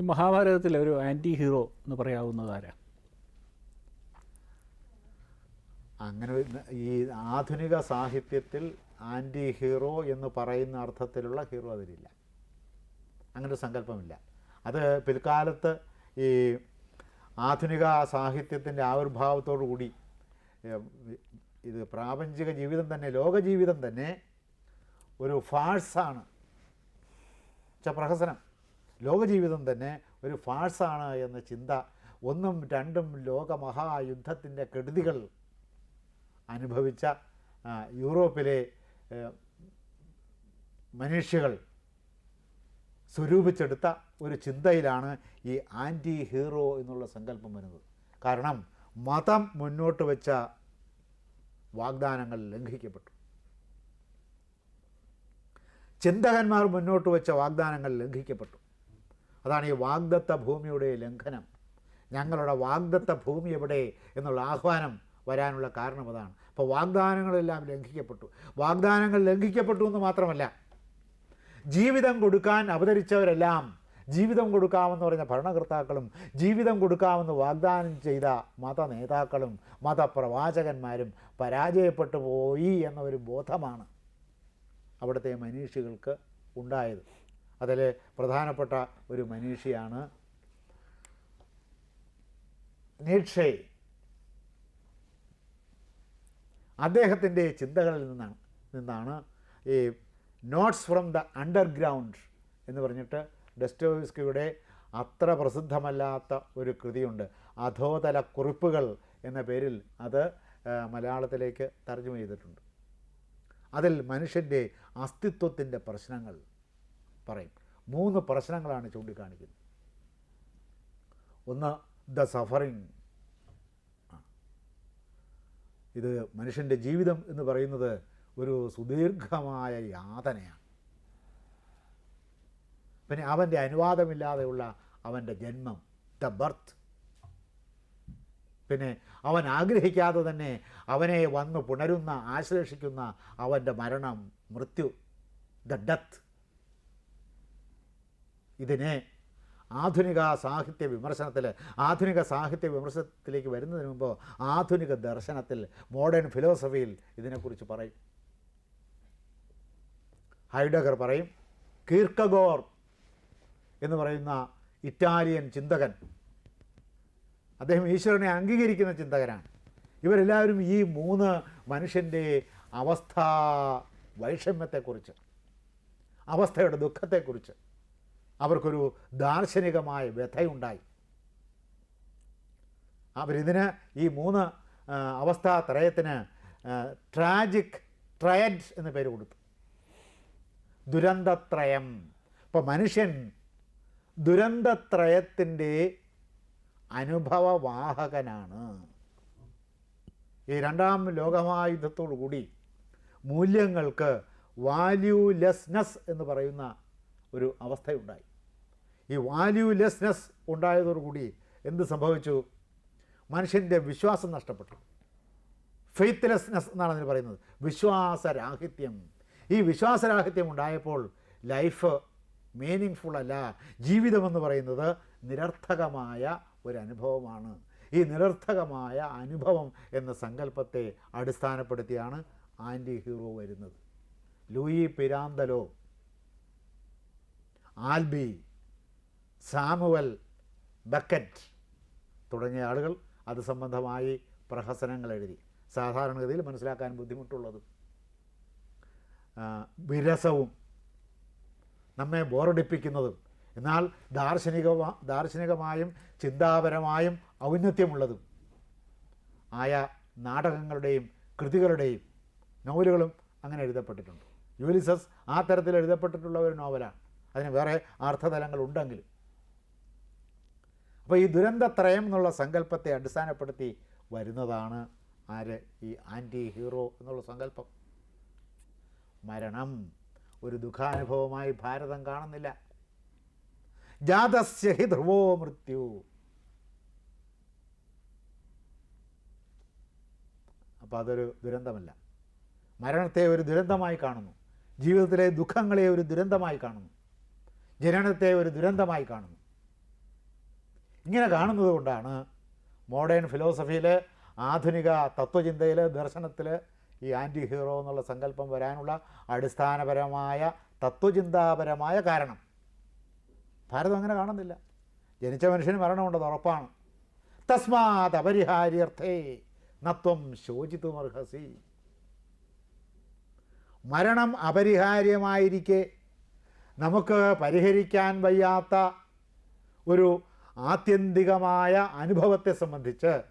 ഈ മഹാഭാരതത്തിലെ ഒരു ആന്റി ഹീറോ എന്ന് പറയാവുന്നത് ആരാ? അങ്ങനെ ഈ ആധുനിക സാഹിത്യത്തിൽ ആന്റി ഹീറോ എന്ന് പറയുന്ന അർത്ഥത്തിലുള്ള ഹീറോ അതിലില്ല. അങ്ങനെ സങ്കല്പമില്ല. അത് പിൽക്കാലത്ത് ഈ ആധുനിക സാഹിത്യത്തിന്റെ ആവിർഭാവത്തോടു കൂടി ഇത് പ്രാപഞ്ചിക ജീവിതം തന്നെ ലോകജീവിതം തന്നെ ഒരു ഫാഴ്സാണ് പ്രഹസനം. ലോകജീവിതം തന്നെ ഒരു ഫാഴ്സാണ് എന്ന ചിന്ത ഒന്നും രണ്ടും ലോകമഹായുദ്ധത്തിന്റെ കെടുതികൾ അനുഭവിച്ച യൂറോപ്പിലെ മനുഷ്യകൾ സ്വരൂപിച്ചെടുത്ത ഒരു ചിന്തയിലാണ് ഈ ആന്റി ഹീറോ എന്നുള്ള സങ്കല്പം വരുന്നത്. കാരണം മതം മുന്നോട്ട് വെച്ച വാഗ്ദാനങ്ങൾ ലംഘിക്കപ്പെട്ടു. ചിന്തകന്മാർ മുന്നോട്ട് വെച്ച വാഗ്ദാനങ്ങൾ ലംഘിക്കപ്പെട്ടു. അതാണ് ഈ വാഗ്ദത്ത ഭൂമിയുടെ ലംഘനം. ഞങ്ങളുടെ വാഗ്ദത്ത ഭൂമി എവിടെ എന്നുള്ള ആഹ്വാനം വരാനുള്ള കാരണം അതാണ്. അപ്പോൾ വാഗ്ദാനങ്ങളെല്ലാം ലംഘിക്കപ്പെട്ടു. വാഗ്ദാനങ്ങൾ ലംഘിക്കപ്പെട്ടു എന്ന് മാത്രമല്ല ജീവിതം കൊടുക്കാൻ അവതരിച്ചവരെല്ലാം ജീവിതം കൊടുക്കാമെന്ന് പറഞ്ഞ ഭരണകർത്താക്കളും ജീവിതം കൊടുക്കാമെന്ന് വാഗ്ദാനം ചെയ്ത മത നേതാക്കളും മതപ്രവാചകന്മാരും പരാജയപ്പെട്ടു പോയി എന്ന ഒരു ബോധമാണ് അവിടുത്തെ മനീഷികൾക്ക് ഉണ്ടായത്. അതിൽ പ്രധാനപ്പെട്ട ഒരു മനീഷിയാണ്. നീക്ഷേ. അദ്ദേഹത്തിന്റെ ചിന്തകളിൽ നിന്നാണ് നിന്നാണ് ഈ നോട്ട്സ് ഫ്രം ദ അണ്ടർഗ്രൗണ്ട് എന്ന് പറഞ്ഞിട്ട് ഡെസ്റ്റോവിസ്കിയുടെ അത്ര പ്രസിദ്ധമല്ലാത്ത ഒരു കൃതിയുണ്ട്. അധോതല കുറിപ്പുകൾ എന്ന പേരിൽ അത് മലയാളത്തിലേക്ക് തർജമ ചെയ്തിട്ടുണ്ട്. അതിൽ മനുഷ്യന്റെ അസ്തിത്വത്തിന്റെ പ്രശ്നങ്ങൾ പറയും. മൂന്ന് പ്രശ്നങ്ങളാണ് ചൂണ്ടിക്കാണിക്കുന്നത്. ഒന്ന് ദ സഫറിങ്. ഇത് മനുഷ്യന്റെ ജീവിതം എന്ന് പറയുന്നത് ഒരു സുദീർഘമായ യാതനയാണ്. പിന്നെ അവന്റെ അനുവാദമില്ലാതെയുള്ള അവന്റെ ജന്മം ദ ബർത്ത്. പിന്നെ അവൻ ആഗ്രഹിക്കാതെ തന്നെ അവനെ വന്ന് പുണരുന്ന ആശ്ലേഷിക്കുന്ന അവന്റെ മരണം മൃത്യു ദ ഡെത്ത്. ഇതിനെ ആധുനിക സാഹിത്യ വിമർശനത്തിൽ ആധുനിക സാഹിത്യ വിമർശനത്തിലേക്ക് വരുന്നതിന് മുമ്പ് ആധുനിക ദർശനത്തിൽ മോഡേൺ ഫിലോസഫിയിൽ ഇതിനെക്കുറിച്ച് പറയും. ഹൈഡഗർ പറയും കീർക്കഗോർ എന്ന് പറയുന്ന ഇറ്റാലിയൻ ചിന്തകൻ അദ്ദേഹം ഈശ്വരനെ അംഗീകരിക്കുന്ന ചിന്തകനാണ്. ഇവരെല്ലാവരും ഈ മൂന്ന് മനുഷ്യന്റെ അവസ്ഥ വൈഷമ്യത്തെക്കുറിച്ച് അവസ്ഥയുടെ ദുഃഖത്തെക്കുറിച്ച് അവർക്കൊരു ദാർശനികമായ വ്യഥയുണ്ടായി. അവരിതിന് ഈ മൂന്ന് അവസ്ഥാ ത്രയത്തിന് ട്രാജിക് ട്രയഡ് എന്ന് പേര് കൊടുത്തു. ദുരന്തത്രയം. ഇപ്പോൾ മനുഷ്യൻ ദുരന്തത്രയത്തിന്റെ അനുഭവവാഹകനാണ്. ഈ രണ്ടാം ലോകമഹായുദ്ധത്തോടു കൂടി മൂല്യങ്ങൾക്ക് വാല്യൂലെസ്നെസ് എന്ന് പറയുന്ന ഒരു അവസ്ഥയുണ്ടായി. ഈ വാല്യൂലെസ്നെസ് ഉണ്ടായതോടുകൂടി എന്ത് സംഭവിച്ചു? മനുഷ്യന്റെ വിശ്വാസം നഷ്ടപ്പെട്ടു. ഫെയ്ത്ത്ലെസ്നെസ് എന്നാണ് അതിന് പറയുന്നത്. വിശ്വാസരാഹിത്യം. ഈ വിശ്വാസരാഹിത്യം ഉണ്ടായപ്പോൾ ലൈഫ് മീനിങ് അല്ല ജീവിതമെന്ന് പറയുന്നത് നിരർത്ഥകമായ ഒരു അനുഭവമാണ് ഈ നിരർത്ഥകമായ അനുഭവം എന്ന സങ്കല്പത്തെ അടിസ്ഥാനപ്പെടുത്തിയാണ് ആന്റി ഹീറോ വരുന്നത്. Luigi Pirandello Albee Samuel Beckett തുടങ്ങിയ ആളുകൾ അത് സംബന്ധമായി പ്രഹസനങ്ങൾ എഴുതി. സാധാരണഗതിയിൽ മനസ്സിലാക്കാൻ ബുദ്ധിമുട്ടുള്ളതും വിരസവും നമ്മെ ബോറടിപ്പിക്കുന്നതും എന്നാൽ ദാർശനിക ദാർശനികമായും ചിന്താപരമായും ഔന്നത്യമുള്ളതും ആയ നാടകങ്ങളുടെയും കൃതികളുടെയും നോവലുകളും അങ്ങനെ എഴുതപ്പെട്ടിട്ടുണ്ട്. യൂലിസസ് ആ തരത്തിൽ എഴുതപ്പെട്ടിട്ടുള്ള ഒരു നോവലാണ്. അതിന് വേറെ അർത്ഥതലങ്ങൾ ഉണ്ടെങ്കിലും അപ്പോൾ ഈ ദുരന്തത്രയം എന്നുള്ള സങ്കല്പത്തെ അടിസ്ഥാനപ്പെടുത്തി വരുന്നതാണ് ആര്? ഈ ആന്റി ഹീറോ എന്നുള്ള സങ്കല്പം. മരണം ഒരു ദുഃഖാനുഭവമായി ഭാരതം കാണുന്നില്ല. ജാതസ്യ ഹി ധ്രുവോ മൃത്യു. അപ്പോൾ അതൊരു ദുരന്തമല്ല. മരണത്തെ ഒരു ദുരന്തമായി കാണുന്നു. ജീവിതത്തിലെ ദുഃഖങ്ങളെ ഒരു ദുരന്തമായി കാണുന്നു. ജനനത്തെ ഒരു ദുരന്തമായി കാണുന്നു. ഇങ്ങനെ കാണുന്നത് കൊണ്ടാണ് മോഡേൺ ഫിലോസഫിയിൽ ആധുനിക തത്വചിന്തയിൽ ദർശനത്തിൽ ഈ ആന്റി ഹീറോ എന്നുള്ള സങ്കല്പം വരാനുള്ള അടിസ്ഥാനപരമായ തത്വചിന്താപരമായ കാരണം. ഭാരതം അങ്ങനെ കാണുന്നില്ല. ജനിച്ച മനുഷ്യന് മരണമുണ്ടത് ഉറപ്പാണ്. തസ്മാത് അപരിഹാര്യർത്ഥേ നത്വം ശോചിത്തുമർഹസി മരണം അപരിഹാര്യമായിരിക്കെ. നമുക്ക് പരിഹരിക്കാൻ വയ്യാത്ത ഒരു ആത്യന്തികമായ അനുഭവത്തെ സംബന്ധിച്ച്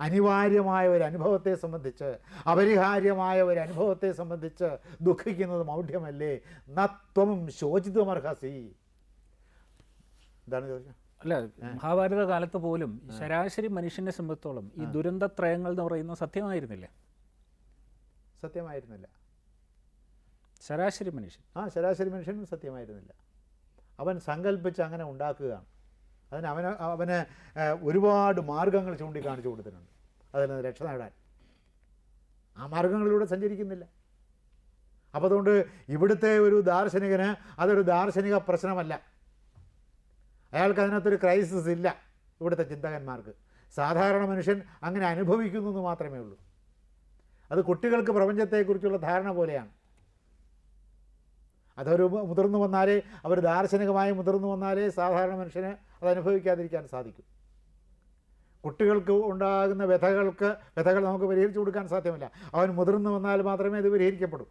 അനിവാര്യമായ ഒരു അനുഭവത്തെ സംബന്ധിച്ച് അപരിഹാര്യമായ ഒരു അനുഭവത്തെ സംബന്ധിച്ച് ദുഃഖിക്കുന്നത് മൗഢ്യമല്ലേ? നത്വം ശോചിതമർഹസി. എന്താണ് ചോദിച്ചത് അല്ല മഹാഭാരത കാലത്ത് പോലും ശരാശരി മനുഷ്യനെ സംബന്ധിച്ചോളം ഈ ദുരന്തത്രയങ്ങൾ എന്ന് പറയുന്നത് സത്യമായിരുന്നില്ല? സത്യമായിരുന്നില്ല. ശരാശരി മനുഷ്യൻ. ആ ശരാശരി മനുഷ്യനും സത്യമായിരുന്നില്ല. അവൻ സങ്കല്പിച്ച് അങ്ങനെ ഉണ്ടാക്കുകയാണ്. അതിന് അവന് അവന് ഒരുപാട് മാർഗങ്ങൾ ചൂണ്ടിക്കാണിച്ചു കൊടുത്തിട്ടുണ്ട്. അതിൽ നിന്ന് രക്ഷ നേടാൻ. ആ മാർഗങ്ങളിലൂടെ സഞ്ചരിക്കുന്നില്ല. അപ്പോൾ അതുകൊണ്ട് ഇവിടുത്തെ ഒരു ദാർശനികന് അതൊരു ദാർശനിക പ്രശ്നമല്ല. അയാൾക്ക് അതിനകത്തൊരു ക്രൈസിസ് ഇല്ല ഇവിടുത്തെ ചിന്തകന്മാർക്ക്. സാധാരണ മനുഷ്യൻ അങ്ങനെ അനുഭവിക്കുന്നു എന്ന് മാത്രമേ ഉള്ളൂ. അത് കുട്ടികൾക്ക് പ്രപഞ്ചത്തെക്കുറിച്ചുള്ള ധാരണ പോലെയാണ്. അതൊരു മുതിർന്നു വന്നാലേ അവർ ദാർശനികമായി മുതിർന്നു വന്നാലേ സാധാരണ മനുഷ്യന് അത് അനുഭവിക്കാതിരിക്കാൻ സാധിക്കും. കുട്ടികൾക്ക് ഉണ്ടാകുന്ന വ്യഥകൾക്ക് വ്യഥകൾ നമുക്ക് പരിഹരിച്ചു കൊടുക്കാൻ സാധ്യമല്ല. അവൻ മുതിർന്നു വന്നാൽ മാത്രമേ ഇത് പരിഹരിക്കപ്പെടൂ.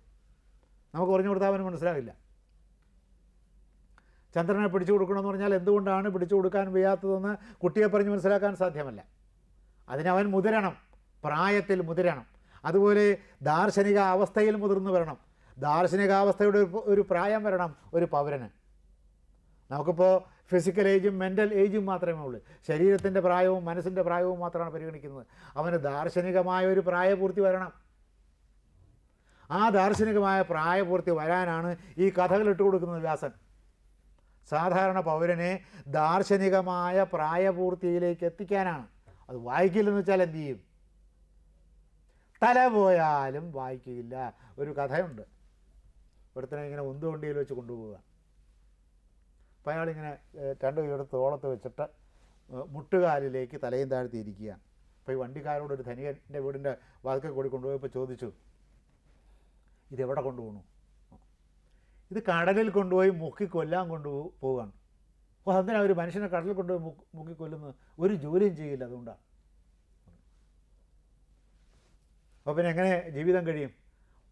നമുക്ക് പറഞ്ഞു കൊടുത്താൽ അവന് മനസ്സിലാവില്ല ചന്ദ്രനെ പിടിച്ചു കൊടുക്കണമെന്ന് പറഞ്ഞാൽ എന്തുകൊണ്ടാണ് പിടിച്ചു കൊടുക്കാൻ വയ്യാത്തതെന്ന് കുട്ടിയെ പറഞ്ഞ് മനസ്സിലാക്കാൻ സാധ്യമല്ല. അതിനവൻ മുതിരണം പ്രായത്തിൽ മുതിരണം. അതുപോലെ ദാർശനിക അവസ്ഥയിൽ മുതിർന്നു വരണം. ദാർശനികാവസ്ഥയുടെ ഒരു പ്രായം വരണം ഒരു പൗരന്. നമുക്കിപ്പോൾ ഫിസിക്കൽ ഏജും മെന്റൽ ഏജും മാത്രമേ ഉള്ളൂ. ശരീരത്തിന്റെ പ്രായവും മനസ്സിന്റെ പ്രായവും മാത്രമാണ് പരിഗണിക്കുന്നത്. അവന് ദാർശനികമായ ഒരു പ്രായപൂർത്തി വരണം. ആ ദാർശനികമായ പ്രായപൂർത്തി വരാനാണ് ഈ കഥകൾ ഇട്ട് കൊടുക്കുന്നത് വ്യാസൻ. സാധാരണ പൗരനെ ദാർശനികമായ പ്രായപൂർത്തിയിലേക്ക് എത്തിക്കാനാണ്. അത് വായിക്കില്ലെന്ന് വെച്ചാൽ എന്തു ചെയ്യും? തല പോയാലും വായിക്കില്ല ഒരു കഥയുണ്ട്. ഒരുത്തനെ ഇങ്ങനെ ഉന്തുവണ്ടിയിൽ വെച്ച് കൊണ്ടുപോവുക. അപ്പോൾ അയാളിങ്ങനെ രണ്ട് കൈയെടുത്ത് തോളത്ത് വെച്ചിട്ട് മുട്ടുകാലിലേക്ക് തലയും താഴ്ത്തി ഇരിക്കുകയാണ്. അപ്പോൾ ഈ വണ്ടിക്കാരോട് ഒരു ധനികന്റെ വീടിന്റെ വാതിക്കൽ കൂടി കൊണ്ടുപോയപ്പോൾ ചോദിച്ചു ഇതെവിടെ കൊണ്ടുപോകണു ഇത് കടലിൽ കൊണ്ടുപോയി മുക്കി കൊല്ലാൻ കൊണ്ടു പോവുകയാണ്. അപ്പോൾ അതിനാ ഒരു മനുഷ്യനെ കടലിൽ കൊണ്ടുപോയി മുക്കി മുക്കി കൊല്ലുന്നത്? ഒരു ജോലിയും ചെയ്യില്ല അതുകൊണ്ടാണ്. അപ്പോൾ പിന്നെ എങ്ങനെ ജീവിതം കഴിയും?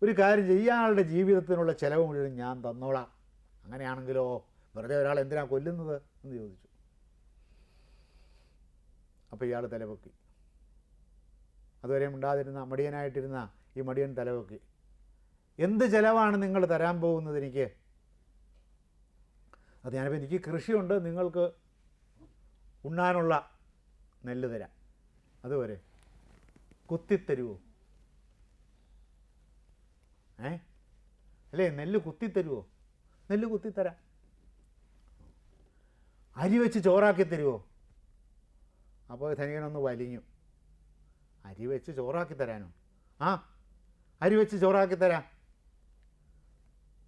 ഒരു കാര്യം ചെയ്യാനുള്ള ജീവിതത്തിനുള്ള ചിലവ് മുഴുവൻ ഞാൻ തന്നോളാം. അങ്ങനെയാണെങ്കിലോ വെറുതെ ഒരാൾ എന്തിനാ കൊല്ലുന്നത് എന്ന് ചോദിച്ചു. അപ്പോൾ ഇയാൾ തലപൊക്കി. അതുവരെ ഉണ്ടാതിരുന്ന മടിയനായിട്ടിരുന്ന ഈ മടിയൻ തലപൊക്കി. എന്ത് ചിലവാണ് നിങ്ങൾ തരാൻ പോകുന്നത് എനിക്ക്? അത് ഞാനിപ്പോൾ എനിക്ക് കൃഷിയുണ്ട്. നിങ്ങൾക്ക് ഉണ്ണാനുള്ള നെല്ല് തരാം. അതുവരെ കുത്തിത്തരുമോ ഏ? അല്ലേ നെല്ല് കുത്തിത്തരുമോ നെല്ല് കുത്തിത്തരാം. അരി വെച്ച് ചോറാക്കി തരുമോ അപ്പോൾ ധനികനൊന്ന് വലിഞ്ഞു. അരി വെച്ച് ചോറാക്കി തരാനോ? ആ അരി വെച്ച് ചോറാക്കി തരാം.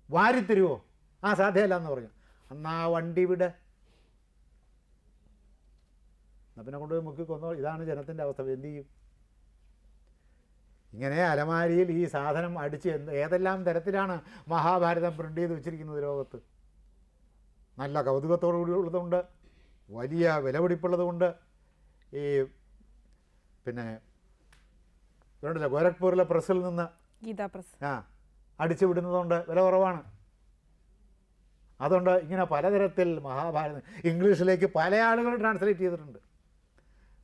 വാരിത്തരുമോ ആ സാധ്യമല്ല എന്ന് പറഞ്ഞു. അന്നാ വണ്ടി വിടെ. എന്നാ പിന്നെ കൊണ്ടുപോയി മുക്കി കൊന്നോ. ഇതാണ് ജനത്തിന്റെ അവസ്ഥ. എന്ത് ചെയ്യും? ഇങ്ങനെ അലമാരിയിൽ ഈ സാധനം അടിച്ച് എന്ത് ഏതെല്ലാം തരത്തിലാണ് മഹാഭാരതം പ്രിന്റ് ചെയ്ത് വെച്ചിരിക്കുന്നത് ലോകത്ത്? നല്ല കൗതുകത്തോടു വലിയ വിലപിടിപ്പുള്ളതുകൊണ്ട് ഈ പിന്നെ ഇതുണ്ടല്ലോ ഗോരഖ്പൂരിലെ പ്രസ്സിൽ നിന്ന് ഗീതാ പ്രസ്. ആ അടിച്ചു വിടുന്നതുകൊണ്ട് വില കുറവാണ്. അതുകൊണ്ട് ഇങ്ങനെ പലതരത്തിൽ മഹാഭാരതം ഇംഗ്ലീഷിലേക്ക് പല ആളുകൾ ട്രാൻസ്ലേറ്റ് ചെയ്തിട്ടുണ്ട്.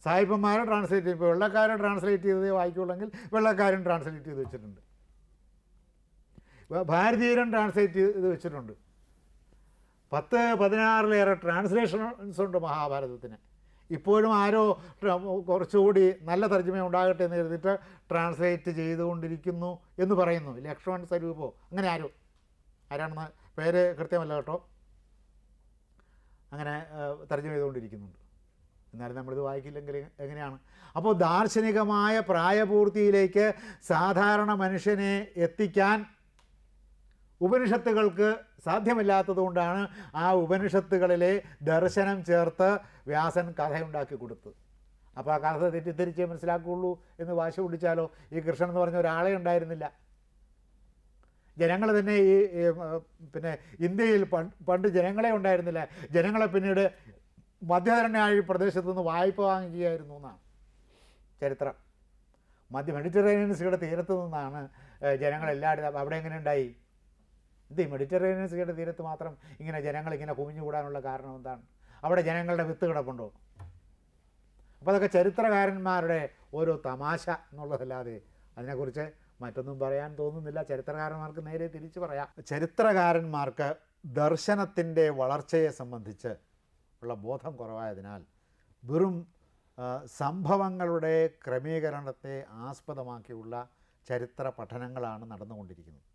സായിപ്പന്മാരെ ട്രാൻസ്ലേറ്റ് ചെയ്യും ഇപ്പോൾ വെള്ളക്കാരെ ട്രാൻസ്ലേറ്റ് ചെയ്തതേ വായിക്കുള്ളെങ്കിൽ വെള്ളക്കാരൻ ട്രാൻസ്ലേറ്റ് ചെയ്ത് വെച്ചിട്ടുണ്ട്. ഭാരതീയരൻ ഭാരതീയരും ട്രാൻസ്ലേറ്റ് ചെയ്ത് വെച്ചിട്ടുണ്ട്. പത്ത് പതിനാറിലേറെ ട്രാൻസ്ലേഷൻസ് ഉണ്ട് മഹാഭാരതത്തിന്. ഇപ്പോഴും ആരോ കുറച്ചുകൂടി നല്ല തർജമ ഉണ്ടാകട്ടെ എന്ന് കരുതിയിട്ട് ട്രാൻസ്ലേറ്റ് ചെയ്തുകൊണ്ടിരിക്കുന്നു എന്ന് പറയുന്നു. ലക്ഷ്മൺ സ്വരൂപോ അങ്ങനെ ആരോ. ആരാണെന്ന് പേര് കൃത്യമല്ല കേട്ടോ. അങ്ങനെ തർജമ ചെയ്തുകൊണ്ടിരിക്കുന്നുണ്ട്. എന്നാലും നമ്മളിത് വായിക്കില്ലെങ്കിൽ എങ്ങനെയാണ്? അപ്പോൾ ദാർശനികമായ പ്രായപൂർത്തിയിലേക്ക് സാധാരണ മനുഷ്യനെ എത്തിക്കാൻ ഉപനിഷത്തുകൾക്ക് സാധ്യമല്ലാത്തതുകൊണ്ടാണ് ആ ഉപനിഷത്തുകളിലെ ദർശനം ചേർത്ത് വ്യാസൻ കഥയുണ്ടാക്കി കൊടുത്തത്. അപ്പോൾ ആ കഥ തെറ്റിദ്ധരിച്ചേ മനസ്സിലാക്കുകയുള്ളൂ എന്ന് വാശി പിടിച്ചാലോ? ഈ കൃഷ്ണൻ എന്ന് പറഞ്ഞ ഒരാളെ ഉണ്ടായിരുന്നില്ല. ജനങ്ങൾ തന്നെ ഈ പിന്നെ ഇന്ത്യയിൽ പണ്ട് ജനങ്ങളെ ഉണ്ടായിരുന്നില്ല. ജനങ്ങളെ പിന്നീട് മധ്യധരണ്യാഴി പ്രദേശത്തു നിന്ന് വായ്പ വാങ്ങിക്കുകയായിരുന്നു എന്നാണ് ചരിത്രം. മധ്യ മെഡിറ്ററേനിയൻ സീയുടെ തീരത്ത് നിന്നാണ് ജനങ്ങൾ അവിടെ എങ്ങനെ ഉണ്ടായി? ഇത് മെഡിറ്ററേനിയൻ സീയുടെ തീരത്ത് മാത്രം ഇങ്ങനെ ജനങ്ങൾ ഇങ്ങനെ കുമിഞ്ഞുകൂടാനുള്ള കാരണം എന്താണ്? അവിടെ ജനങ്ങളുടെ വിത്ത് കിടപ്പുണ്ടോ? അപ്പോൾ അതൊക്കെ ചരിത്രകാരന്മാരുടെ ഓരോ തമാശ എന്നുള്ളതല്ലാതെ അതിനെക്കുറിച്ച് മറ്റൊന്നും പറയാൻ തോന്നുന്നില്ല. ചരിത്രകാരന്മാർക്ക് നേരെ തിരിച്ചു പറയാം. ചരിത്രകാരന്മാർക്ക് ദർശനത്തിന്റെ വളർച്ചയെ സംബന്ധിച്ച് ഉള്ള ബോധം കുറവായതിനാൽ വെറും സംഭവങ്ങളുടെ ക്രമീകരണത്തെ ആസ്പദമാക്കിയുള്ള ചരിത്ര പഠനങ്ങളാണ് നടന്നുകൊണ്ടിരിക്കുന്നത്.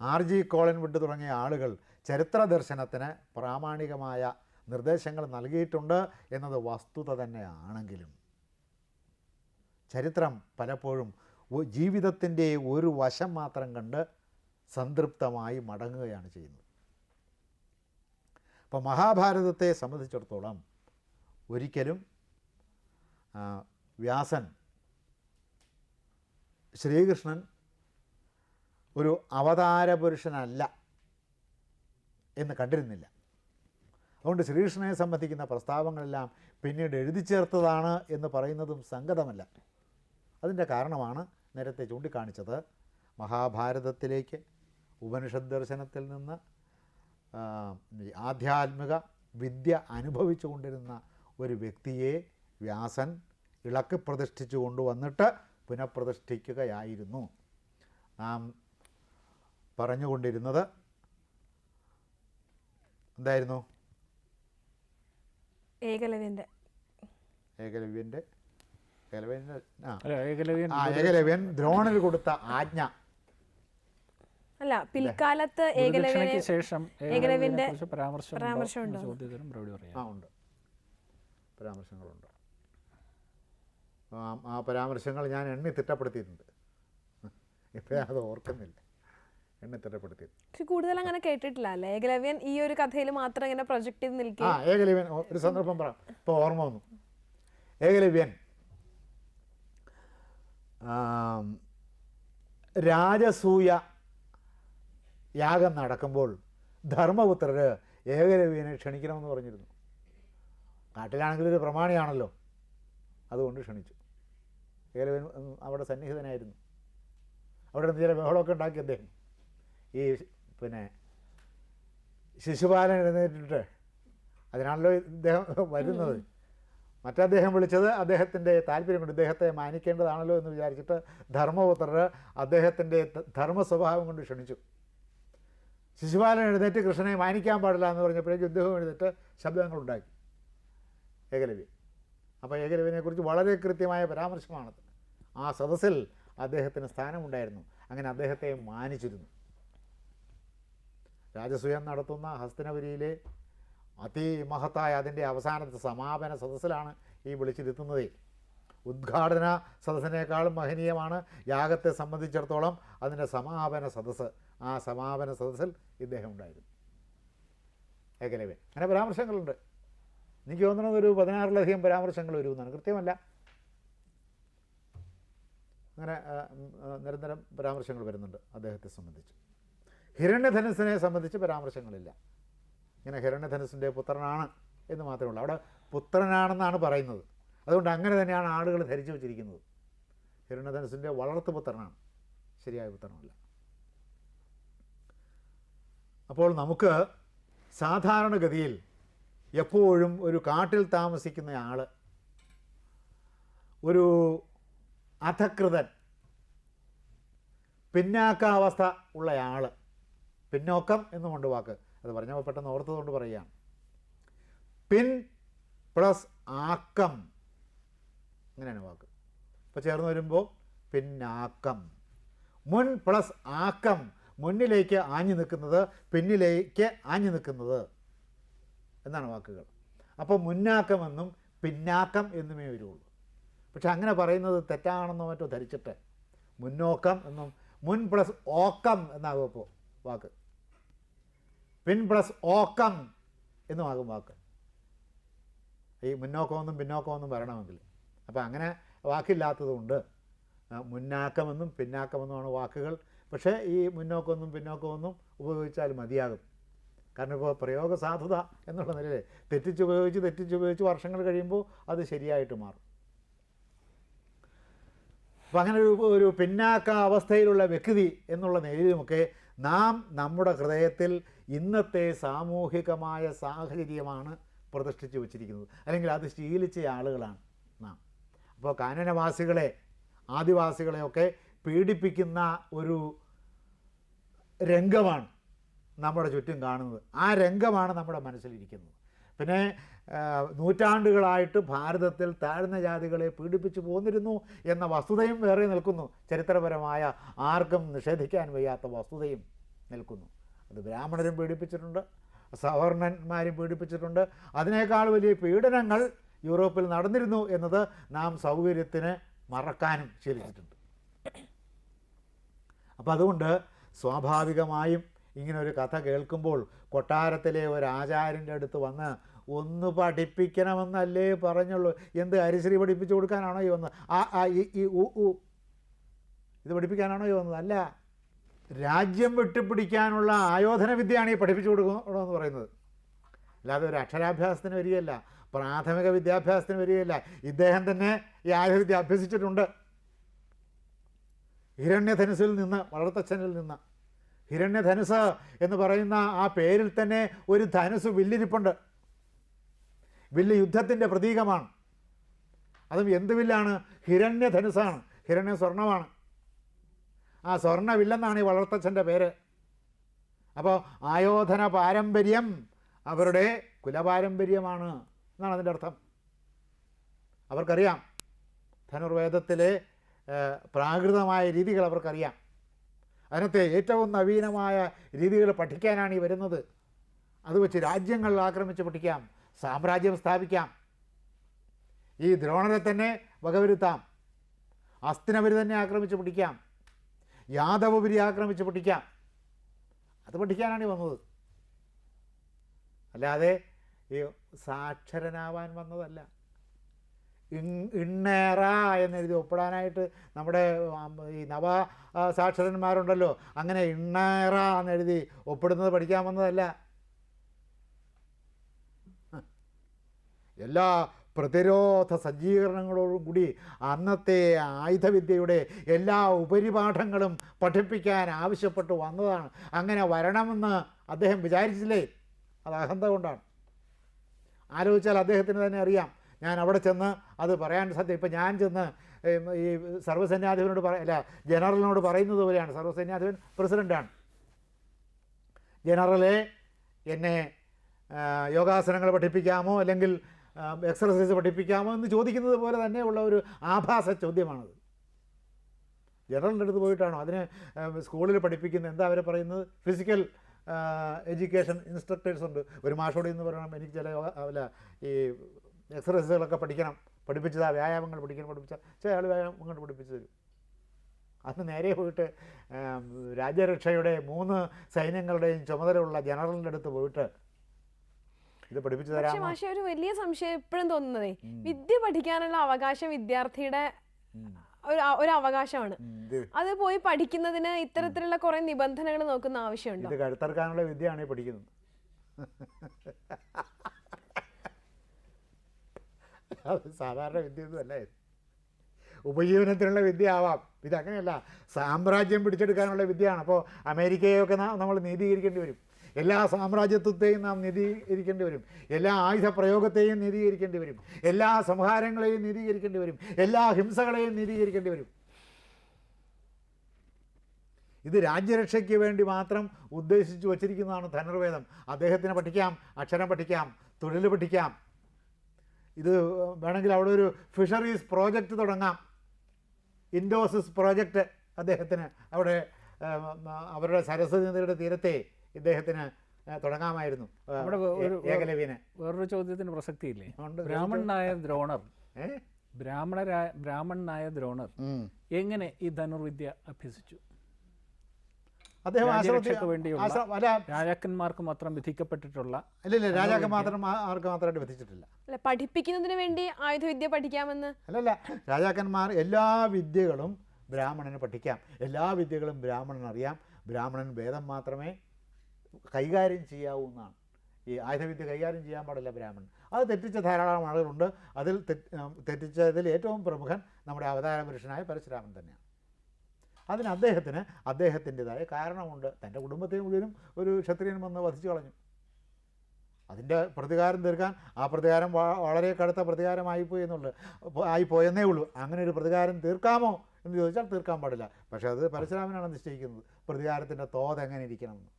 ആർ ജി കോളൻവുഡ് തുടങ്ങിയ ആളുകൾ ചരിത്ര ദർശനത്തിന് പ്രാമാണികമായ നിർദ്ദേശങ്ങൾ നൽകിയിട്ടുണ്ട് എന്നത് വസ്തുത തന്നെയാണെങ്കിലും ചരിത്രം പലപ്പോഴും ജീവിതത്തിന്റെ ഒരു വശം മാത്രം കണ്ട് സംതൃപ്തമായി മടങ്ങുകയാണ് ചെയ്യുന്നത്. അപ്പോൾ മഹാഭാരതത്തെ സംബന്ധിച്ചിടത്തോളം ഒരിക്കലും വ്യാസൻ ശ്രീകൃഷ്ണൻ ഒരു അവതാര പുരുഷനല്ല എന്ന് കണ്ടിരുന്നില്ല. അതുകൊണ്ട് ശ്രീകൃഷ്ണനെ സംബന്ധിക്കുന്ന പ്രസ്താവങ്ങളെല്ലാം പിന്നീട് എഴുതി ചേർത്തതാണ് എന്ന് പറയുന്നതും സംഗതമല്ല അതിന്റെ കാരണമാണ് നേരത്തെ ചൂണ്ടിക്കാണിച്ചത് മഹാഭാരതത്തിലേക്ക് ഉപനിഷദ് ദർശനത്തിൽ നിന്ന് ആധ്യാത്മിക വിദ്യ അനുഭവിച്ചു കൊണ്ടിരുന്ന ഒരു വ്യക്തിയെ വ്യാസൻ ഇളക്കി പ്രതിഷ്ഠിച്ചു കൊണ്ടുവന്നിട്ട് പുനഃപ്രതിഷ്ഠിക്കുകയായിരുന്നു. നാം പറഞ്ഞുകൊണ്ടിരുന്നത് എന്തായിരുന്നു? ഏകലവ്യന്റെ ഏകലവ്യന്റെ ഏകലവ്യന്റെ ആ ഏകലവ്യൻ ദ്രോണന് കൊടുത്ത ആജ്ഞ. അല്ല പിൽക്കാലത്ത് ഏകലവ്യനെ ശേഷം ഏകലവ്യന്റെ പരാമർശം പരാമർശമുണ്ടോ? ചോദ്യത്തിനും മറുപടി പറയാം. ആ ഉണ്ട്. പരാമർശങ്ങളുണ്ട്. ആ ആ പരാമർശങ്ങൾ ഞാൻ എണ്ണി തിട്ടപ്പെടുത്തിയിട്ടുണ്ട്. ഇപ്പോഴേ അത് ഓർക്കുന്നില്ല. എണ്ണി തിട്ടപ്പെടുത്തി പക്ഷെ കൂടുതൽ അങ്ങനെ കേട്ടിട്ടില്ല അല്ലേ? ഏകലവ്യൻ ഈ ഒരു കഥയിൽ മാത്രം ഇങ്ങനെ പ്രൊജക്ട് ചെയ്ത് ആ നിൽക്കുക ഏകലവ്യൻ ഓ, ഒരു സന്ദർഭം പറ. ഇപ്പോൾ ഓർമ്മ വന്നു. ഏകലവ്യൻ രാജസൂയ യാഗം നടക്കുമ്പോൾ ധർമ്മപുത്രർ ഏകലവ്യനെ ക്ഷണിക്കണമെന്ന് പറഞ്ഞിരുന്നു. നാട്ടിലാണെങ്കിൽ ഒരു പ്രമാണിയാണല്ലോ. അതുകൊണ്ട് ക്ഷണിച്ചു. ഏകലവ്യൻ ഉം, അവിടെ സന്നിഹിതനായിരുന്നു. അവിടെ നിന്ന് ചില ബഹളമൊക്കെ ഉണ്ടാക്കി അദ്ദേഹം. ഈ പിന്നെ ശിശുപാലൻ എഴുന്നേറ്റിട്ട് അതിനാണല്ലോ ഇദ്ദേഹം വരുന്നത്. മറ്റദ്ദേഹം വിളിച്ചത് അദ്ദേഹത്തിന്റെ താല്പര്യം കൊണ്ട് ഇദ്ദേഹത്തെ മാനിക്കേണ്ടതാണല്ലോ എന്ന് വിചാരിച്ചിട്ട് ധർമ്മപുത്രർ അദ്ദേഹത്തിന്റെ ധർമ്മ സ്വഭാവം കൊണ്ട് ക്ഷണിച്ചു. ശിശുപാലൻ എഴുന്നേറ്റ് കൃഷ്ണനെ മാനിക്കാൻ പാടില്ല എന്ന് പറഞ്ഞപ്പോഴേക്കും ഇദ്ദേഹം എഴുന്നേറ്റ് ശബ്ദങ്ങളുണ്ടാക്കി. ഏകലവ്യൻ അപ്പോൾ ഏകലവ്യനെക്കുറിച്ച് വളരെ കൃത്യമായ പരാമർശമാണത് ആ സദസ്സിൽ അദ്ദേഹത്തിന് സ്ഥാനമുണ്ടായിരുന്നു. അങ്ങനെ അദ്ദേഹത്തെ മാനിച്ചിരുന്നു. രാജസൂയം നടത്തുന്ന ഹസ്തനപുരിയിലെ അതിമഹത്തായ അതിന്റെ അവസാനത്തെ സമാപന സദസ്സിലാണ് ഈ വിളിച്ചിരുത്തുന്നത്. ഉദ്ഘാടന സദസ്സിനേക്കാളും മഹനീയമാണ് യാഗത്തെ സംബന്ധിച്ചിടത്തോളം അതിന്റെ സമാപന സദസ്സ്. ആ സമാപന സദസ്സിൽ ഇദ്ദേഹം ഉണ്ടായിരുന്നു. ഏകലവ്യൻ അങ്ങനെ പരാമർശങ്ങളുണ്ട്. എനിക്ക് തോന്നുന്നത് ഒരു പതിനാറിലധികം പരാമർശങ്ങൾ വരുമെന്നാണ്. കൃത്യമല്ല. അങ്ങനെ നിരന്തരം പരാമർശങ്ങൾ വരുന്നുണ്ട് അദ്ദേഹത്തെ സംബന്ധിച്ച്. ഹിരണ്യധനുസിനെ സംബന്ധിച്ച് പരാമർശങ്ങളില്ല. ഇങ്ങനെ ഹിരണ്യധനുസിന്റെ പുത്രനാണ് എന്ന് മാത്രമേ ഉള്ളൂ. അവിടെ പുത്രനാണെന്നാണ് പറയുന്നത്. അതുകൊണ്ട് അങ്ങനെ തന്നെയാണ് ആളുകൾ ധരിച്ചു വച്ചിരിക്കുന്നത്. ഹിരണ്യധനുസിന്റെ വളർത്തു പുത്രനാണ്. ശരിയായ പുത്രനല്ല. അപ്പോൾ നമുക്ക് സാധാരണഗതിയിൽ എപ്പോഴും ഒരു കാട്ടിൽ താമസിക്കുന്ന ആൾ ഒരു അധകൃതൻ പിന്നാക്കാവസ്ഥ ഉള്ളയാൾ പിന്നോക്കം എന്നുമുണ്ട് വാക്ക്. അത് പറഞ്ഞപ്പോൾ പെട്ടെന്ന് ഓർത്തതുകൊണ്ട് പറയുകയാണ്. പിൻ പ്ലസ് ആക്കം. അങ്ങനെയാണ് വാക്ക്. ഇപ്പോൾ ചേർന്ന് വരുമ്പോൾ പിന്നാക്കം. മുൻ പ്ലസ് ആക്കം. മുന്നിലേക്ക് ആഞ്ഞു നിൽക്കുന്നത് പിന്നിലേക്ക് ആഞ്ഞു നിൽക്കുന്നത് എന്നാണ് വാക്കുകൾ. അപ്പോൾ മുന്നാക്കമെന്നും പിന്നാക്കം എന്നുമേ വരുള്ളൂ. പക്ഷെ അങ്ങനെ പറയുന്നത് തെറ്റാണെന്നോ മറ്റോ ധരിച്ചിട്ട് മുന്നോക്കം എന്നും മുൻ പ്ലസ് ഓക്കം എന്നാകും ഇപ്പോൾ വാക്ക്. പിൻ പ്ലസ് ഓക്കം എന്നുമാകും വാക്ക്. ഈ മുന്നോക്കമൊന്നും പിന്നോക്കമൊന്നും വരണമെങ്കിൽ. അപ്പോൾ അങ്ങനെ വാക്കില്ലാത്തതുകൊണ്ട് മുന്നാക്കമെന്നും പിന്നാക്കമെന്നുമാണ് വാക്കുകൾ. പക്ഷേ ഈ മുന്നോക്കമൊന്നും പിന്നോക്കമൊന്നും ഉപയോഗിച്ചാൽ മതിയാകും. കാരണം ഇപ്പോൾ പ്രയോഗ സാധുത എന്നുള്ള നിലയിൽ തെറ്റിച്ചുപയോഗിച്ച് തെറ്റിച്ചുപയോഗിച്ച് വർഷങ്ങൾ കഴിയുമ്പോൾ അത് ശരിയായിട്ട് മാറും. അപ്പം അങ്ങനെ ഒരു ഒരു പിന്നാക്ക അവസ്ഥയിലുള്ള വ്യക്തി എന്നുള്ള നിലയിലുമൊക്കെ നാം നമ്മുടെ ഹൃദയത്തിൽ ഇന്നത്തെ സാമൂഹികമായ സാഹചര്യമാണ് പ്രതിഷ്ഠിച്ച് വച്ചിരിക്കുന്നത്. അല്ലെങ്കിൽ അത് ശീലിച്ച ആളുകളാണ് നാം. അപ്പോൾ കാനനവാസികളെ ആദിവാസികളെയൊക്കെ പീഡിപ്പിക്കുന്ന ഒരു രംഗമാണ് നമ്മുടെ ചുറ്റും കാണുന്നത്. ആ രംഗമാണ് നമ്മുടെ മനസ്സിലിരിക്കുന്നത്. പിന്നെ നൂറ്റാണ്ടുകളായിട്ട് ഭാരതത്തിൽ താഴ്ന്ന ജാതികളെ പീഡിപ്പിച്ചു പോന്നിരുന്നു എന്ന വസ്തുതയും വേറെ നിൽക്കുന്നു. ചരിത്രപരമായ ആർക്കും നിഷേധിക്കാൻ വയ്യാത്ത വസ്തുതയും നിൽക്കുന്നു. അത് ബ്രാഹ്മണരും പീഡിപ്പിച്ചിട്ടുണ്ട് സവർണന്മാരും പീഡിപ്പിച്ചിട്ടുണ്ട്. അതിനേക്കാൾ വലിയ പീഡനങ്ങൾ യൂറോപ്പിൽ നടന്നിരുന്നു എന്നത് നാം സൗകര്യത്തിന് മറക്കാനും ശീലിച്ചിട്ടുണ്ട്. അപ്പോൾ അതുകൊണ്ട് സ്വാഭാവികമായും ഇങ്ങനെ ഒരു കഥ കേൾക്കുമ്പോൾ കൊട്ടാരത്തിലെ ഒരു ആചാര്യന്റെ അടുത്ത് വന്ന് ഒന്ന് പഠിപ്പിക്കണമെന്നല്ലേ പറഞ്ഞുള്ളൂ. എന്ത് ഹരിശ്രീ പഠിപ്പിച്ചു കൊടുക്കാനാണോ ഈ വന്നത്? ആ ആ ഈ ഈ ഉ ഉ ഇത് പഠിപ്പിക്കാനാണോ ഈ വന്നത്? അല്ല രാജ്യം വിട്ടുപിടിക്കാനുള്ള ആയോധന വിദ്യയാണ് ഈ പഠിപ്പിച്ചു കൊടുക്കണമെന്ന് പറയുന്നത്. അല്ലാതെ ഒരു അക്ഷരാഭ്യാസത്തിന് വരികയല്ല പ്രാഥമിക വിദ്യാഭ്യാസത്തിന് വരികയല്ല. ഇദ്ദേഹം തന്നെ ഈ ആയുധവിദ്യ അഭ്യസിച്ചിട്ടുണ്ട്. ഹിരണ്യധനുസിൽ നിന്ന് വളർത്തച്ഛനിൽ നിന്ന്. ഹിരണ്യധനുസ് എന്ന് പറയുന്ന ആ പേരിൽ തന്നെ ഒരു ധനുസ് വില്ലിരിപ്പുണ്ട്. വില്ല് യുദ്ധത്തിന്റെ പ്രതീകമാണ്. അതും എന്ത് വില്ലാണ്? ഹിരണ്യധനുസാണ്. ഹിരണ്യ സ്വർണമാണ്. ആ സ്വർണ വില്ലെന്നാണ് ഈ വളർത്തച്ഛന്റെ പേര്. അപ്പോൾ ആയോധന പാരമ്പര്യം അവരുടെ കുലപാരമ്പര്യമാണ് എന്നാണ് അതിന്റെ അർത്ഥം. അവർക്കറിയാം. ധനുർവേദത്തിലെ പ്രാകൃതമായ രീതികൾ അവർക്കറിയാം. അതിനകത്തെ ഏറ്റവും നവീനമായ രീതികൾ പഠിക്കാനാണ് ഈ വരുന്നത്. അത് വെച്ച് രാജ്യങ്ങൾ ആക്രമിച്ച് പഠിക്കാം സാമ്രാജ്യം സ്ഥാപിക്കാം. ഈ ദ്രോണരെ തന്നെ വകവരുത്താം. അസ്തിനവർ തന്നെ ആക്രമിച്ച് പിടിക്കാം. യാദവപുരി ആക്രമിച്ച് പിടിക്കാം. അത് പഠിക്കാനാണ് വന്നത്. അല്ലാതെ ഈ സാക്ഷരനാവാൻ വന്നതല്ല. ഇണ്ണേറ എന്നെഴുതി ഒപ്പിടാനായിട്ട് നമ്മുടെ ഈ നവ സാക്ഷരന്മാരുണ്ടല്ലോ. അങ്ങനെ ഇണ്ണേറ എന്നെഴുതി ഒപ്പിടുന്നത് പഠിക്കാൻ വന്നതല്ല. എല്ലാ പ്രതിരോധ സജ്ജീകരണങ്ങളോടും കൂടി അന്നത്തെ ആയുധവിദ്യയുടെ എല്ലാ ഉപരിപാഠങ്ങളും പഠിപ്പിക്കാൻ ആവശ്യപ്പെട്ട് വന്നതാണ്. അങ്ങനെ വരണമെന്ന് അദ്ദേഹം വിചാരിച്ചില്ലേ? അത് അഹന്ത കൊണ്ടാണ്. ആലോചിച്ചാൽ അദ്ദേഹത്തിന് തന്നെ അറിയാം. ഞാൻ അവിടെ ചെന്ന് അത് പറയാൻ സാധ്യത ഇപ്പം ഞാൻ ചെന്ന് ഈ സർവസൈന്യാധിപനോട് പറ അല്ല ജനറലിനോട് പറയുന്നത് പോലെയാണ്. സർവസൈന്യാധിപൻ പ്രസിഡന്റാണ് ജനറലെ എന്നെ യോഗാസനങ്ങൾ പഠിപ്പിക്കാമോ അല്ലെങ്കിൽ എക്സർസൈസ് പഠിപ്പിക്കാമോ എന്ന് ചോദിക്കുന്നത് പോലെ തന്നെ ഉള്ള ഒരു ആഭാസ ചോദ്യമാണത്. ജനറലിന്റെ അടുത്ത് പോയിട്ടാണോ? അതിന് സ്കൂളിൽ പഠിപ്പിക്കുന്ന എന്താ അവർ പറയുന്നത്? ഫിസിക്കൽ എഡ്യൂക്കേഷൻ ഇൻസ്ട്രക്ടേഴ്സ് ഉണ്ട്. ഒരു മാഷോട് എന്ന് പറയണം എനിക്ക് ചില അല്ല ഈ എക്സർസൈസുകളൊക്കെ പഠിക്കണം. പഠിപ്പിച്ചതാ വ്യായാമങ്ങൾ പഠിക്കണം പഠിപ്പിച്ച ചില ആൾ വ്യായാമങ്ങൾ പഠിപ്പിച്ചു തരും. അന്ന് നേരെ പോയിട്ട് രാജ്യരക്ഷയുടെ മൂന്ന് സൈന്യങ്ങളുടെയും ചുമതലയുള്ള ജനറലിന്റെ അടുത്ത് പോയിട്ട് ഇത് പഠിപ്പിച്ചു തരാം പക്ഷേ ഒരു വലിയ സംശയം എപ്പോഴും തോന്നുന്നതേ വിദ്യ പഠിക്കാനുള്ള അവകാശം വിദ്യാർത്ഥിയുടെ ഒരു ഒരു അവകാശമാണ്. അത് പോയി പഠിക്കുന്നതിന് ഇത്തരത്തിലുള്ള കുറെ നിബന്ധനകൾ നോക്കുന്ന ആവശ്യമുണ്ട്? ഇത് കഴുത്തറക്കാനുള്ള വിദ്യയാണ് പഠിക്കുന്നത്. അത് സാധാരണ വിദ്യയൊന്നും അല്ല? ഉപജീവനത്തിനുള്ള വിദ്യ ആവാം ഇതങ്ങനെയല്ല. സാമ്രാജ്യം പിടിച്ചെടുക്കാനുള്ള വിദ്യയാണ്. അപ്പോൾ അമേരിക്കയൊക്കെ നമ്മൾ നീതീകരിക്കേണ്ടി വരും. എല്ലാ സാമ്രാജ്യത്വത്തെയും നാം നീതീകരിക്കേണ്ടി വരും. എല്ലാ ആയുധ പ്രയോഗത്തെയും നീതീകരിക്കേണ്ടി വരും. എല്ലാ സംഹാരങ്ങളെയും നീതീകരിക്കേണ്ടി വരും. എല്ലാ ഹിംസകളെയും നീതീകരിക്കേണ്ടി വരും. ഇത് രാജ്യരക്ഷയ്ക്ക് വേണ്ടി മാത്രം ഉദ്ദേശിച്ചു വച്ചിരിക്കുന്നതാണ് ധനുർവേദം. അദ്ദേഹത്തിന് പഠിക്കാം അക്ഷരം പഠിക്കാം തൊഴിൽ പഠിക്കാം. ഇത് വേണമെങ്കിൽ അവിടെ ഒരു ഫിഷറീസ് പ്രോജക്റ്റ് തുടങ്ങാം. ഇൻഡോസിസ് പ്രോജക്റ്റ് അദ്ദേഹത്തിന് അവിടെ അവരുടെ സരസ്വതി നദിയുടെ തീരത്തെ ഇദ്ദേഹത്തിന് തുടങ്ങാമായിരുന്നു. ഏകലവ്യന്. വേറൊരു ചോദ്യത്തിന് പ്രസക്തിയില്ലേ? ഇല്ലേ ബ്രാഹ്മണനായ ദ്രോണർ? ബ്രാഹ്മണരായ ബ്രാഹ്മണനായ ദ്രോണർ എങ്ങനെ ഈ ധനുർവിദ്യ അഭ്യസിച്ചു? അദ്ദേഹം രാജാക്കന്മാർക്ക് മാത്രം വിധിക്കപ്പെട്ടിട്ടുള്ള മാത്രം ആ- ആർക്ക് മാത്രമായിട്ട് വിധിച്ചിട്ടില്ല. അല്ല പഠിപ്പിക്കുന്നതിന് വേണ്ടി ആയുധവിദ്യ പഠിക്കാമെന്ന്? അല്ലല്ല രാജാക്കന്മാർ എല്ലാ വിദ്യകളും ബ്രാഹ്മണന് പഠിക്കാം. എല്ലാ വിദ്യകളും ബ്രാഹ്മണൻ അറിയാം. ബ്രാഹ്മണൻ വേദം മാത്രമേ കൈകാര്യം ചെയ്യാവൂ എന്നാണ്. ഈ ആയുധവിദ്യ കൈകാര്യം ചെയ്യാൻ പാടില്ല ബ്രാഹ്മണൻ. അത് തെറ്റിച്ച ധാരാളം ആളുകളുണ്ട്. അതിൽ തെറ്റിച്ചതിൽ ഏറ്റവും പ്രമുഖൻ നമ്മുടെ അവതാര പുരുഷനായ പരശുരാമൻ തന്നെയാണ്. അതിന് അദ്ദേഹത്തിന് അദ്ദേഹത്തിന്റെതായ കാരണമുണ്ട്. തന്റെ കുടുംബത്തെ മുഴുവനും ഒരു ക്ഷത്രിയൻ വന്ന് വധിച്ചു കളഞ്ഞു. അതിന്റെ പ്രതികാരം തീർക്കാൻ ആ പ്രതികാരം വളരെ കടുത്ത പ്രതികാരമായിപ്പോയി എന്നുള്ളത് ആയിപ്പോയെന്നേ ഉള്ളൂ. അങ്ങനെ ഒരു പ്രതികാരം തീർക്കാമോ എന്ന് ചോദിച്ചാൽ തീർക്കാൻ പാടില്ല. പക്ഷേ അത് പരശുരാമനാണ് നിശ്ചയിക്കുന്നത്. പ്രതികാരത്തിന്റെ തോത് എങ്ങനെ ഇരിക്കണമെന്ന്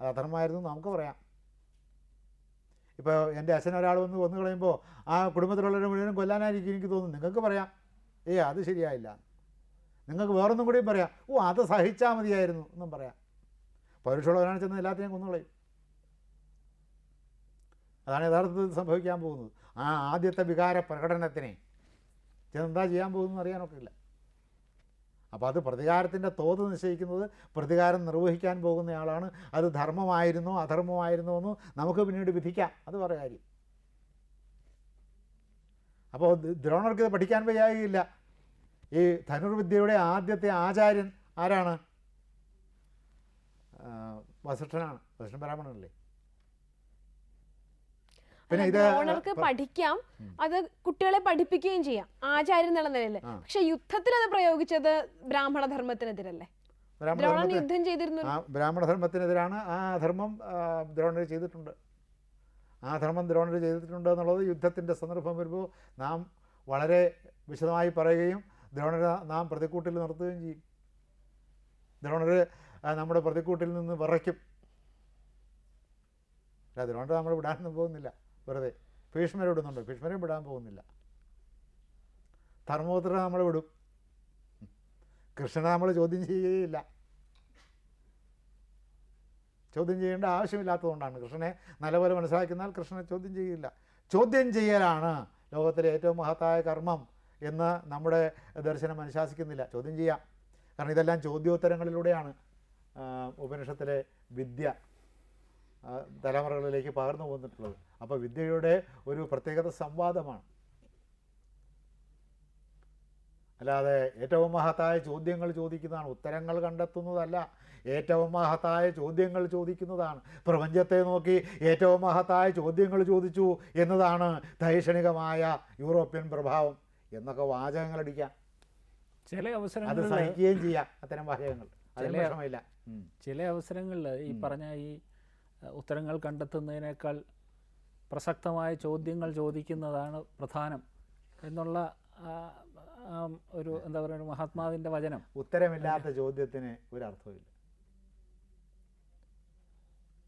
അത് അധർമ്മമായിരുന്നു നമുക്ക് പറയാം. ഇപ്പോൾ എന്റെ അച്ഛൻ ഒരാൾ വന്ന് കൊന്നു കളയുമ്പോൾ ആ കുടുംബത്തിലുള്ളവരെ മുഴുവനും കൊല്ലാനായിരിക്കും എനിക്ക് തോന്നുന്നു. നിങ്ങൾക്ക് പറയാം. ഏ അത് ശരിയായില്ല. നിങ്ങൾക്ക് വേറൊന്നും കൂടിയും പറയാം. ഓ അത് സഹിച്ചാൽ മതിയായിരുന്നു എന്നും പറയാം. പൗരുഷമുള്ളവരാണ് ചെന്ന് എല്ലാത്തിനെയും കൊന്നുകളയും. അതാണ് യഥാർത്ഥത്തിൽ സംഭവിക്കാൻ പോകുന്നത്. ആ ആദ്യത്തെ വികാര പ്രകടനത്തിനെ ചെന്നെന്താ ചെയ്യാൻ പോകുന്നത് അറിയാനൊക്കില്ല അപ്പോൾ അത് പ്രതികാരത്തിന്റെ തോത് നിശ്ചയിക്കുന്നത് പ്രതികാരം നിർവഹിക്കാൻ പോകുന്നയാളാണ്. അത് ധർമ്മമായിരുന്നോ അധർമ്മമായിരുന്നോ എന്ന് നമുക്ക് പിന്നീട് വിധിക്കാം. അത് വേറെ കാര്യം. അപ്പോൾ ദ്രോണർക്ക് ഇത് പഠിക്കാൻ വയ്യായില്ല ഈ ധനുർവിദ്യയുടെ ആദ്യത്തെ ആചാര്യൻ ആരാണ്? വസിഷ്ഠനാണ്. വസിഷ്ഠൻ ബ്രാഹ്മണനല്ലേ? പിന്നെ ഇത് പഠിക്കാം. അത് കുട്ടികളെ പഠിപ്പിക്കുകയും ചെയ്യാം. ആചാര്യൻ എന്നുള്ള നിലയിൽ. പക്ഷെ യുദ്ധത്തിൽ അത് പ്രയോഗിച്ചത് ബ്രാഹ്മണ ധർമ്മത്തിനെതിരല്ലേ യുദ്ധം ചെയ്തിരുന്നു. ബ്രാഹ്മണ ബ്രാഹ്മണധർമ്മത്തിനെതിരാണ് ആ ധർമ്മം ദ്രോണർ ചെയ്തിട്ടുണ്ട്. ആ ധർമ്മം ദ്രോണർ ചെയ്തിട്ടുണ്ട് എന്നുള്ളത് യുദ്ധത്തിന്റെ സന്ദർഭം വരുമ്പോൾ നാം വളരെ വിശദമായി പറയുകയും ദ്രോണരെ നാം പ്രതിക്കൂട്ടിൽ നിർത്തുകയും ചെയ്യും. ദ്രോണർ നമ്മുടെ പ്രതിക്കൂട്ടിൽ നിന്ന് വിറയ്ക്കും. അല്ല ദ്രോണർ നമ്മൾ വിടാനൊന്നും പോകുന്നില്ല. വെറുതെ. ഭീഷ്മരെ വിടുന്നുണ്ട്. ഭീഷ്മരെ വിടാൻ പോകുന്നില്ല. ധർമ്മപുത്രനെ നമ്മൾ വിടും. കൃഷ്ണനെ നമ്മൾ ചോദ്യം ചെയ്യുകയില്ല. ചോദ്യം ചെയ്യേണ്ട ആവശ്യമില്ലാത്തതുകൊണ്ടാണ്. കൃഷ്ണനെ നല്ലപോലെ മനസ്സിലാക്കിയാൽ കൃഷ്ണനെ ചോദ്യം ചെയ്യില്ല. ചോദ്യം ചെയ്യലാണ് ലോകത്തിലെ ഏറ്റവും മഹത്തായ കർമ്മം. എന്ന് നമ്മുടെ ദർശനം അനുശാസിക്കുന്നില്ല. ചോദ്യം ചെയ്യാം. കാരണം ഇതെല്ലാം ചോദ്യോത്തരങ്ങളിലൂടെയാണ് ഉപനിഷത്തിലെ വിദ്യ തലമുറകളിലേക്ക് പകർന്നു പോന്നിട്ടുള്ളത്. അപ്പോൾ വിദ്യയുടെ ഒരു പ്രത്യേകത സംവാദമാണ്. അല്ലാതെ ഏറ്റവും മഹത്തായ ചോദ്യങ്ങൾ ചോദിക്കുന്നതാണ്. ഉത്തരങ്ങൾ കണ്ടെത്തുന്നതല്ല. ഏറ്റവും മഹത്തായ ചോദ്യങ്ങൾ ചോദിക്കുന്നതാണ്. പ്രപഞ്ചത്തെ നോക്കി ഏറ്റവും മഹത്തായ ചോദ്യങ്ങൾ ചോദിച്ചു എന്നതാണ് ദൈക്ഷണികമായ യൂറോപ്യൻ പ്രഭാവം. എന്നൊക്കെ വാചകങ്ങൾ അടിക്കാം ചില അത് അവസരങ്ങളിൽ സഹിക്കുകയും ചെയ്യാം അത്തരം വാചകങ്ങൾ. അതിന് ചില- വിഷമമില്ല. ചില അവസരങ്ങളിൽ ഈ പറഞ്ഞ ഈ ഉത്തരങ്ങൾ കണ്ടെത്തുന്നതിനേക്കാൾ പ്രസക്തമായ ചോദ്യങ്ങൾ ചോദിക്കുന്നതാണ് പ്രധാനം എന്നുള്ള ഒരു എന്താ പറയുക ഒരു മഹാത്മാവിന്റെ വചനം. ഉത്തരമില്ലാത്ത ചോദ്യത്തിന് ഒരർത്ഥമില്ല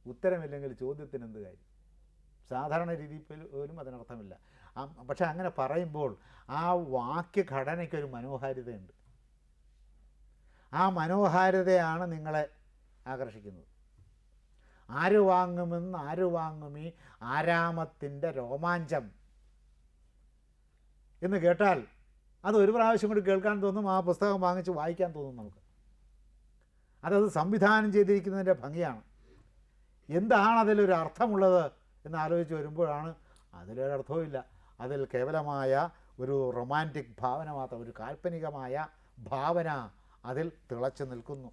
ഉത്തരമില്ലെങ്കിൽ ചോദ്യത്തിന് എന്ത് കാര്യം? സാധാരണ രീതിയിൽ പോലും അതിനർത്ഥമില്ല. പക്ഷെ അങ്ങനെ പറയുമ്പോൾ ആ വാക്യഘടനയ്ക്കൊരു മനോഹാരിതയുണ്ട്. ആ മനോഹാരിതയാണ് നിങ്ങളെ ആകർഷിക്കുന്നത്. ആര് വാങ്ങുമെന്ന് ആര് വാങ്ങുമീ ആരാമത്തിന്റെ രോമാഞ്ചം. എന്ന് കേട്ടാൽ അത് ഒരു പ്രാവശ്യം കൂടി കേൾക്കാൻ തോന്നും ആ പുസ്തകം വാങ്ങിച്ച് വായിക്കാൻ തോന്നും നമുക്ക്. അതത് സംവിധാനം ചെയ്തിരിക്കുന്നതിന്റെ ഭംഗിയാണ്. എന്താണ് അതിലൊരു അർത്ഥമുള്ളത് എന്ന് ആലോചിച്ച് വരുമ്പോഴാണ് അതിലൊരർത്ഥവുമില്ല. അതിൽ കേവലമായ ഒരു റൊമാന്റിക് ഭാവന മാത്രം ഒരു കാൽപ്പനികമായ ഭാവന അതിൽ തിളച്ചു നിൽക്കുന്നു.